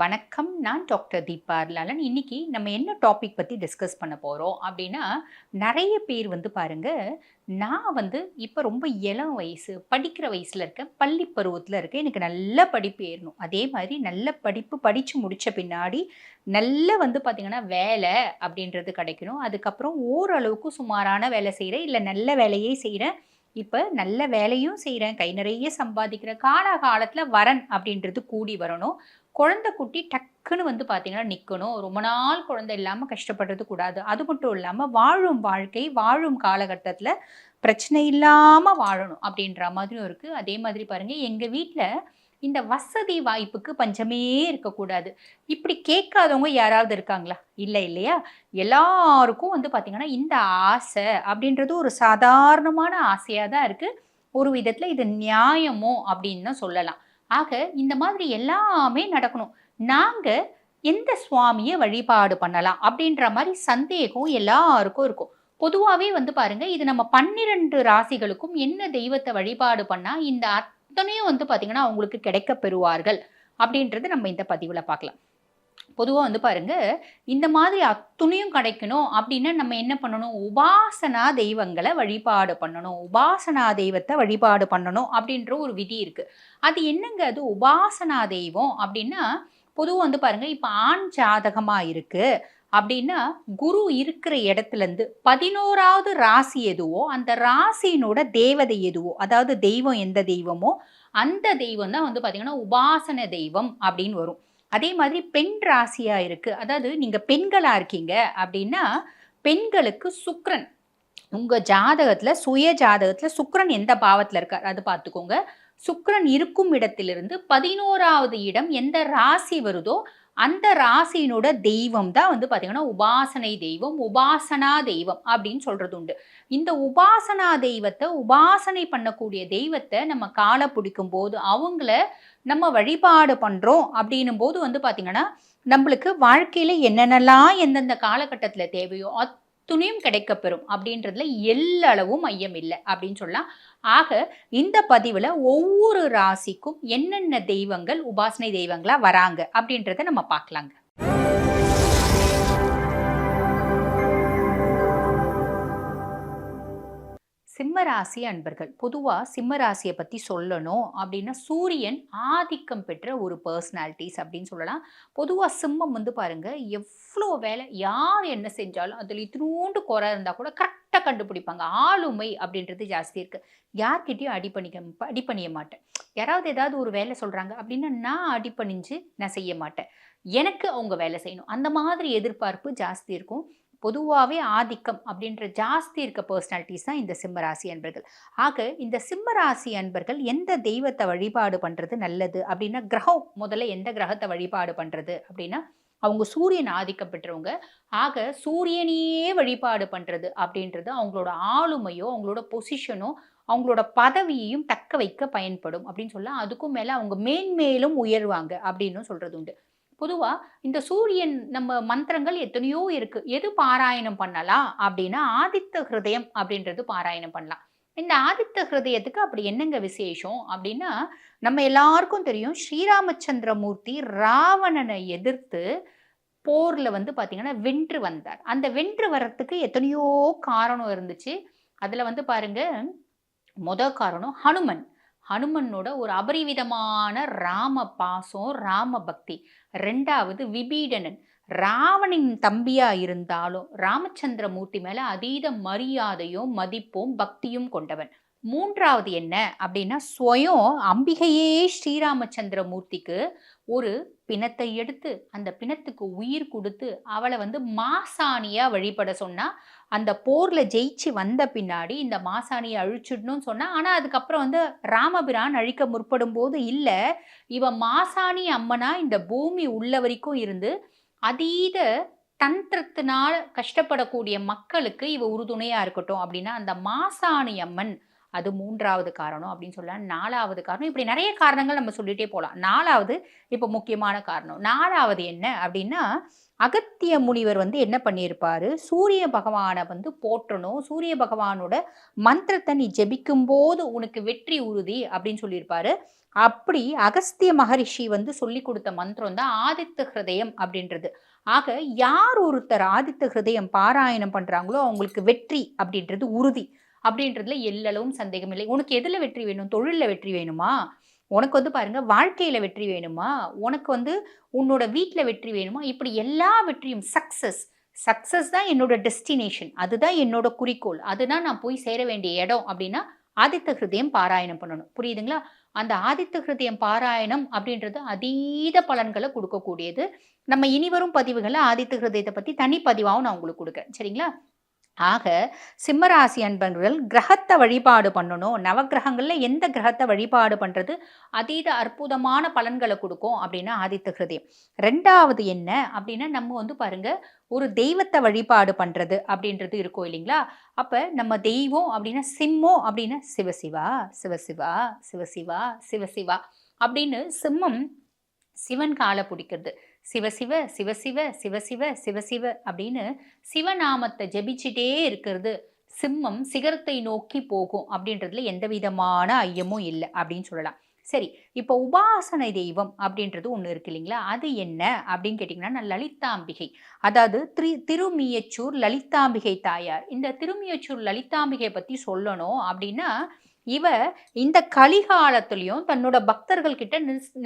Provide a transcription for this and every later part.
வணக்கம் நான் டாக்டர் தீபா லாலன் இன்னைக்கு நம்ம என்ன டாபிக் பற்றி டிஸ்கஸ் பண்ண போகிறோம் அப்படின்னா நிறைய பேர் வந்து பாருங்கள் நான் வந்து இப்போ ரொம்ப இளம் வயசு படிக்கிற வயசில் இருக்கேன் பள்ளி பருவத்தில் இருக்கேன் எனக்கு நல்ல படிப்பு ஏறணும். அதே மாதிரி நல்ல படிப்பு படித்து முடித்த பின்னாடி நல்ல வந்து பார்த்திங்கன்னா வேலை அப்படின்றது கிடைக்கணும். அதுக்கப்புறம் ஓரளவுக்கு சுமாரான வேலை செய்கிறேன் இல்லை நல்ல வேலையே செய்கிறேன் இப்போ நல்ல வேலையும் செய்கிறேன் கை நிறைய சம்பாதிக்கிறேன் காலகாலத்தில் வரன் அப்படின்றது கூடி வரணும். குழந்தை குட்டி டக்குன்னு வந்து பார்த்தீங்கன்னா நிற்கணும் ரொம்ப நாள் குழந்தை இல்லாமல் கஷ்டப்படுறது கூடாது. அது மட்டும் இல்லாமல் வாழும் வாழ்க்கை வாழும் காலகட்டத்தில் பிரச்சனை இல்லாமல் வாழணும் அப்படின்ற மாதிரியும் இருக்குது அதே மாதிரி பாருங்கள் எங்கள் வீட்டில் இந்த வசதி வாய்ப்புக்கு பஞ்சமே இருக்கக்கூடாது. இப்படி கேட்காதவங்க யாராவது இருக்காங்களா? இல்லை இல்லையா? எல்லாருக்கும் வந்து பார்த்திங்கன்னா இந்த ஆசை அப்படின்றது ஒரு சாதாரணமான ஆசையாக தான் இருக்குது ஒரு விதத்தில் இது நியாயமோ அப்படின்னு தான் சொல்லலாம். ஆக இந்த மாதிரி எல்லாமே நடக்கணும். நாங்கள் எந்த சுவாமியை வழிபாடு பண்ணலாம் அப்படின்ற மாதிரி சந்தேகம் எல்லாருக்கும் இருக்கும். பொதுவாகவே வந்து பாருங்க இது நம்ம பன்னிரண்டு ராசிகளுக்கும் என்ன தெய்வத்தை வழிபாடு பண்ணால் இந்த அத்தனையும் வந்து பார்த்திங்கன்னா அவங்களுக்கு கிடைக்க பெறுவார்கள் அப்படின்றது நம்ம இந்த பதிவில் பார்க்கலாம். பொதுவாக வந்து பாருங்க இந்த மாதிரி அத்துணையும் கிடைக்கணும். அப்படின்னா நம்ம என்ன பண்ணணும்? உபாசனா தெய்வங்களை வழிபாடு பண்ணணும். உபாசனா தெய்வத்தை வழிபாடு பண்ணணும் அப்படின்ற ஒரு விதி இருக்கு. அது என்னங்க? அது உபாசனா தெய்வம் அப்படின்னா பொதுவாக வந்து பாருங்க இப்போ ஆண் ஜாதகமாக இருக்கு அப்படின்னா குரு இருக்கிற இடத்துலேருந்து பதினோராவது ராசி எதுவோ அந்த ராசியினோட தேவதை எதுவோ அதாவது தெய்வம் எந்த தெய்வமோ அந்த தெய்வம் தான் வந்து பார்த்திங்கன்னா உபாசன தெய்வம் அப்படின்னு வரும். அதே மாதிரி பெண் ராசியா இருக்கு. அதாவது நீங்க பெண்களா இருக்கீங்க அப்படின்னா பெண்களுக்கு சுக்ரன் உங்க ஜாதகத்துல சுய ஜாதகத்துல சுக்ரன் எந்த பாவத்துல இருக்கார்? அது பார்த்துக்கோங்க. சுக்ரன் இருக்கும் இடத்திலிருந்து பதினோராவது இடம் எந்த ராசி வருதோ அந்த ராசியினோட தெய்வம் தான் வந்து பார்த்தீங்கன்னா உபாசனை தெய்வம் உபாசனா தெய்வம் அப்படின்னு சொல்கிறது உண்டு. இந்த உபாசனா தெய்வத்தை உபாசனை பண்ணக்கூடிய தெய்வத்தை நம்ம காலை பிடிக்கும் போது அவங்கள நம்ம வழிபாடு பண்ணுறோம் அப்படின்னும் போது வந்து பார்த்திங்கன்னா நம்மளுக்கு வாழ்க்கையில் என்னென்னலாம் எந்தெந்த காலகட்டத்தில் தேவையோ துணியும் கிடைக்கப்பெறும். அப்படின்றதுல எல்லளவும் மையம் இல்லை அப்படின்னு சொல்லலாம். ஆக இந்த பதிவில் ஒவ்வொரு ராசிக்கும் என்னென்ன தெய்வங்கள் உபாசனை தெய்வங்களாக வராங்க அப்படின்றத நம்ம பார்க்கலாங்க. சிம்மராசி அன்பர்கள். பொதுவாக சிம்மராசியை பற்றி சொல்லணும் அப்படின்னா சூரியன் ஆதிக்கம் பெற்ற ஒரு பர்சனாலிட்டிஸ் அப்படின்னு சொல்லலாம். பொதுவாக சிம்மம் வந்து பாருங்க எவ்வளோ வேலை யார் என்ன செஞ்சாலும் அதில் இத்தினூண்டு குறை இருந்தால் கூட கரெக்டாக கண்டுபிடிப்பாங்க. ஆளுமை அப்படின்றது ஜாஸ்தி இருக்குது யார்கிட்டையும் அடி பண்ணிக்க அடி பண்ணிய மாட்டேன். யாராவது ஏதாவது ஒரு வேலை சொல்கிறாங்க அப்படின்னா நான் அடிப்பணிஞ்சு நான் செய்ய மாட்டேன். எனக்கு அவங்க வேலை செய்யணும். அந்த மாதிரி எதிர்பார்ப்பு ஜாஸ்தி இருக்கும். பொதுவாகவே ஆதிக்கம் அப்படின்ற ஜாஸ்தி இருக்க பர்சனாலிட்டிஸ் தான் இந்த சிம்மராசி அன்பர்கள். ஆக இந்த சிம்மராசி அன்பர்கள் எந்த தெய்வத்தை வழிபாடு பண்ணுறது நல்லது? அப்படின்னா கிரகம் முதல்ல எந்த கிரகத்தை வழிபாடு பண்ணுறது அப்படின்னா அவங்க சூரியன் ஆதிக்கம் பெற்றவங்க. ஆக சூரியனையே வழிபாடு பண்ணுறது அப்படின்றது அவங்களோட ஆளுமையோ அவங்களோட பொசிஷனோ அவங்களோட பதவியையும் தக்க வைக்க பயன்படும் அப்படின்னு சொல்ல அதுக்கும் மேலே அவங்க மேன்மேலும் உயர்வாங்க அப்படின்னு சொல்கிறது உண்டு. பொதுவாக இந்த சூரியன் நம்ம மந்திரங்கள் எத்தனையோ இருக்கு. எது பாராயணம் பண்ணலாம்? அப்படின்னா ஆதித்த ஹிருதயம் அப்படின்றது பாராயணம் பண்ணலாம். இந்த ஆதித்த ஹிருதயத்துக்கு அப்படி என்னங்க விசேஷம்? அப்படின்னா நம்ம எல்லாருக்கும் தெரியும் ஸ்ரீராமச்சந்திரமூர்த்தி ராவணனை எதிர்த்து போரில் வந்து பார்த்திங்கன்னா வென்று வந்தார். அந்த வென்று வர்றதுக்கு எத்தனையோ காரணம் இருந்துச்சு. அதில் வந்து பாருங்க முத காரணம் ஹனுமன். ஹனுமனோட ஒரு அபரிவிதமான ராம பாசம் ராம பக்தி. ரெண்டாவது விபீடனன். ராவணின் தம்பியா இருந்தாலும் ராமச்சந்திரமூர்த்தி மேல அதீத மரியாதையும் மதிப்பும் பக்தியும் கொண்டவன். மூன்றாவது என்ன அப்படின்னா ஸ்வயம் அம்பிகையே ஸ்ரீராமச்சந்திரமூர்த்திக்கு ஒரு பிணத்தை எடுத்து அந்த பிணத்துக்கு உயிர் கொடுத்து அவளை வந்து மாசாணியாக வழிபட சொன்னால் அந்த போரில் ஜெயிச்சு வந்த பின்னாடி இந்த மாசாணியை அழிச்சிடணும்னு சொன்னால் ஆனால் அதுக்கப்புறம் வந்து ராமபிரான் அழிக்க முற்படும் போது இல்லை. இவன் மாசாணி அம்மனா இந்த பூமி உள்ள வரைக்கும் இருந்து அதீத தந்திரத்தினால் கஷ்டப்படக்கூடிய மக்களுக்கு இவ உறுதுணையாக இருக்கட்டும் அப்படின்னா அந்த மாசாணி அம்மன் அது மூன்றாவது காரணம் அப்படின்னு சொல்லலாம். நாலாவது காரணம் இப்படி நிறைய காரணங்கள் நம்ம சொல்லிட்டே போகலாம் நாலாவது இப்போ முக்கியமான காரணம். நாலாவது என்ன அப்படின்னா அகத்திய முனிவர் வந்து என்ன பண்ணியிருப்பார்? சூரிய பகவானை வந்து போற்றணும். சூரிய பகவானோட மந்திரத்தை நீ ஜெபிக்கும் போது உனக்கு வெற்றி உறுதி அப்படின்னு சொல்லியிருப்பாரு. அப்படி அகஸ்திய மகரிஷி வந்து சொல்லி கொடுத்த மந்திரம் தான் ஆதித்த ஹிருதயம் அப்படின்றது. ஆக யார் ஒருத்தர் ஆதித்த ஹிருதயம் பாராயணம் பண்ணுறாங்களோ அவங்களுக்கு வெற்றி அப்படின்றது உறுதி. அப்படின்றதுல எல்லளவும் சந்தேகம் இல்லை. உனக்கு எதில் வெற்றி வேணும்? தொழிலில் வெற்றி வேணுமா? உனக்கு வந்து பாருங்க வாழ்க்கையில வெற்றி வேணுமா? உனக்கு வந்து உன்னோட வீட்டில் வெற்றி வேணுமா? இப்படி எல்லா வெற்றியும் சக்சஸ் சக்சஸ் தான் என்னோட டெஸ்டினேஷன் அதுதான் என்னோட குறிக்கோள். அதுதான் நான் போய் சேர வேண்டிய இடம் அப்படின்னா ஆதித்த ஹிருதயம் பாராயணம் பண்ணணும். புரியுதுங்களா? அந்த ஆதித்த ஹிருதயம் பாராயணம் அப்படின்றது அதீத பலன்களை கொடுக்கக்கூடியது. நம்ம இனிவரும் பதிவுகளை ஆதித்த ஹிருதயத்தை பற்றி தனி பதிவாகவும் நான் உங்களுக்கு கொடுக்குறேன். சரிங்களா? ஆக சிம்மராசி அன்பர்கள் கிரகத்தை வழிபாடு பண்ணணும். நவகிரகங்களில் எந்த கிரகத்தை வழிபாடு பண்ணுறது அதீத அற்புதமான பலன்களை கொடுக்கும் அப்படின்னா ஆதித்த ஹிருதயம் ரெண்டாவது என்ன அப்படின்னா நம்ம வந்து பாருங்க ஒரு தெய்வத்தை வழிபாடு பண்ணுறது அப்படின்றது இருக்கும் இல்லைங்களா? அப்போ நம்ம தெய்வம் அப்படின்னா சிம்மம் அப்படின்னா சிவசிவா சிவசிவா சிவசிவா சிவசிவா அப்படின்னு சிம்மம் சிவன் காலை பிடிக்கிறது. சிவசிவ சிவசிவ சிவசிவ சிவசிவ அப்படின்னு சிவநாமத்தை ஜெபிச்சுட்டே இருக்கிறது. சிம்மம் சிகரத்தை நோக்கி போகும் அப்படின்றதுல எந்த விதமான ஐயமும் இல்லை அப்படின்னு சொல்லலாம். சரி இப்போ உபாசனை தெய்வம் அப்படின்றது ஒன்று இருக்கு இல்லைங்களா? அது என்ன அப்படின்னு கேட்டிங்கன்னா லலிதாம்பிகை. அதாவது திரு திருமியச்சூர் லலிதாம்பிகை தாயார். இந்த திருமியச்சூர் லலிதாம்பிகை பற்றி சொல்லணும் அப்படின்னா இவ இந்த கலிகாலத்துலேயும் தன்னோட பக்தர்கள் கிட்ட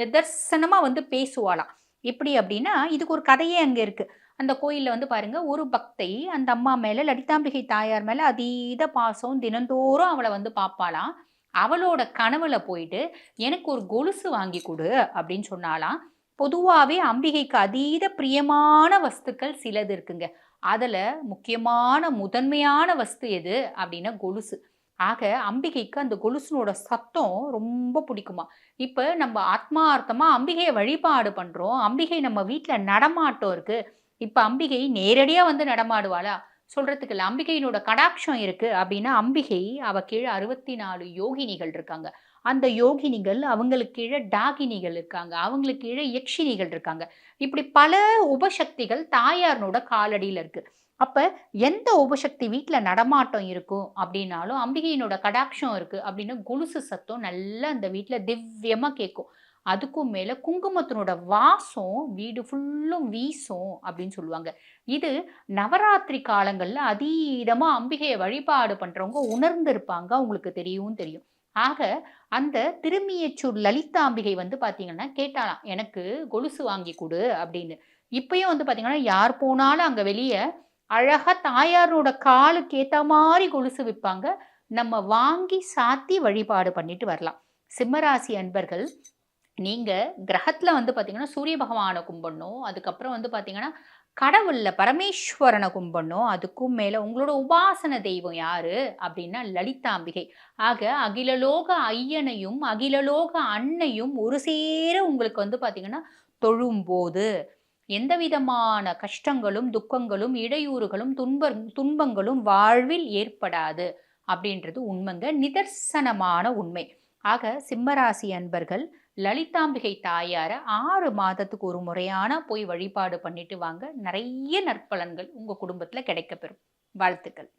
நிதர்சனமாக வந்து பேசுவாளாம். எப்படி அப்படின்னா இதுக்கு ஒரு கதையே அங்கே இருக்குது அந்த கோயிலில் வந்து பாருங்கள் ஒரு பக்தை அந்த அம்மா மேலே லலிதாம்பிகை தாயார் மேலே அதீத பாசம் தினந்தோறும் அவளை வந்து பார்ப்பாளாம் அவளோட கனவுல போயிட்டு எனக்கு ஒரு கொலுசு வாங்கி கொடு அப்படின்னு சொன்னாலாம் பொதுவாகவே அம்பிகைக்கு அதீத பிரியமான வஸ்துக்கள் சிலது இருக்குங்க. அதில் முக்கியமான முதன்மையான வஸ்து எது? அப்படின்னா கொலுசு. ஆக அம்பிகைக்கு அந்த கொலுசுனோட சத்தம் ரொம்ப பிடிக்குமா. இப்போ நம்ம ஆத்மார்த்தமாக அம்பிகையை வழிபாடு பண்ணுறோம் அம்பிகை நம்ம வீட்டில் நடமாட்டம் இருக்குது இப்போ அம்பிகை நேரடியாக வந்து நடமாடுவாளா? சொல்கிறதுக்கு இல்லை அம்பிகையினோட கடாட்சம் இருக்குது அப்படின்னா அம்பிகை அவ கீழே அறுபத்தி நாலு யோகினிகள் இருக்காங்க. அந்த யோகினிகள் அவங்களுக்கு கீழே டாகினிகள் இருக்காங்க. அவங்களுக்கு கீழே யக்ஷினிகள் இருக்காங்க. இப்படி பல உபசக்திகள் தாயாரனோட காலடியில் இருக்குது அப்போ எந்த உபசக்தி வீட்டில் நடமாட்டம் இருக்கும் அப்படின்னாலும் அம்பிகையினோட கடாட்சம் இருக்குது அப்படின்னு கொலுசு சத்தம் நல்லா அந்த வீட்டில் திவ்யமாக கேட்கும் அதுக்கும் மேலே குங்குமத்தினோட வாசம் வீடு ஃபுல்லும் வீசும் அப்படின்னு சொல்லுவாங்க. இது நவராத்திரி காலங்களில் அதீதமாக அம்பிகையை வழிபாடு பண்ணுறவங்க உணர்ந்திருப்பாங்க. அவங்களுக்கு தெரியவும் தெரியும். ஆக அந்த திருமியச்சூர் லலிதா அம்பிகை வந்து பார்த்தீங்கன்னா கேட்டாலாம் எனக்கு கொலுசு வாங்கி கொடு அப்படின்னு. இப்பயும் வந்து பார்த்தீங்கன்னா யார் போனாலும் அங்கே வெளியே அழகாக தாயாரோட காலுக்கு ஏற்ற மாதிரி கொலுசு விற்பாங்க நம்ம வாங்கி சாத்தி வழிபாடு பண்ணிட்டு வரலாம். சிம்மராசி அன்பர்கள் நீங்கள் கிரகத்தில் வந்து பார்த்தீங்கன்னா சூரிய பகவானை கும்பிடணும். அதுக்கப்புறம் வந்து பார்த்தீங்கன்னா கடவுளில் பரமேஸ்வரனை கும்பிடணும். அதுக்கும் மேலே உங்களோட உபாசன தெய்வம் யாரு? அப்படின்னா லலிதாம்பிகை. ஆக அகிலலோக ஐயனையும் அகிலலோக அன்னையும் ஒரு சேர உங்களுக்கு வந்து பார்த்தீங்கன்னா தொழும்போது எந்த விதமான கஷ்டங்களும் துக்கங்களும் இடையூறுகளும் துன்ப துன்பங்களும் வாழ்வில் ஏற்படாது அப்படின்றது உண்மைங்க. நிதர்சனமான உண்மை. ஆக சிம்மராசி அன்பர்கள் லலிதாம்பிகை தாயாரை ஆறு மாதத்துக்கு ஒரு முறையான போய் வழிபாடு பண்ணிட்டு வாங்க. நிறைய நற்பலன்கள் உங்கள் குடும்பத்தில் கிடைக்கப்பெறும். வாழ்த்துக்கள்.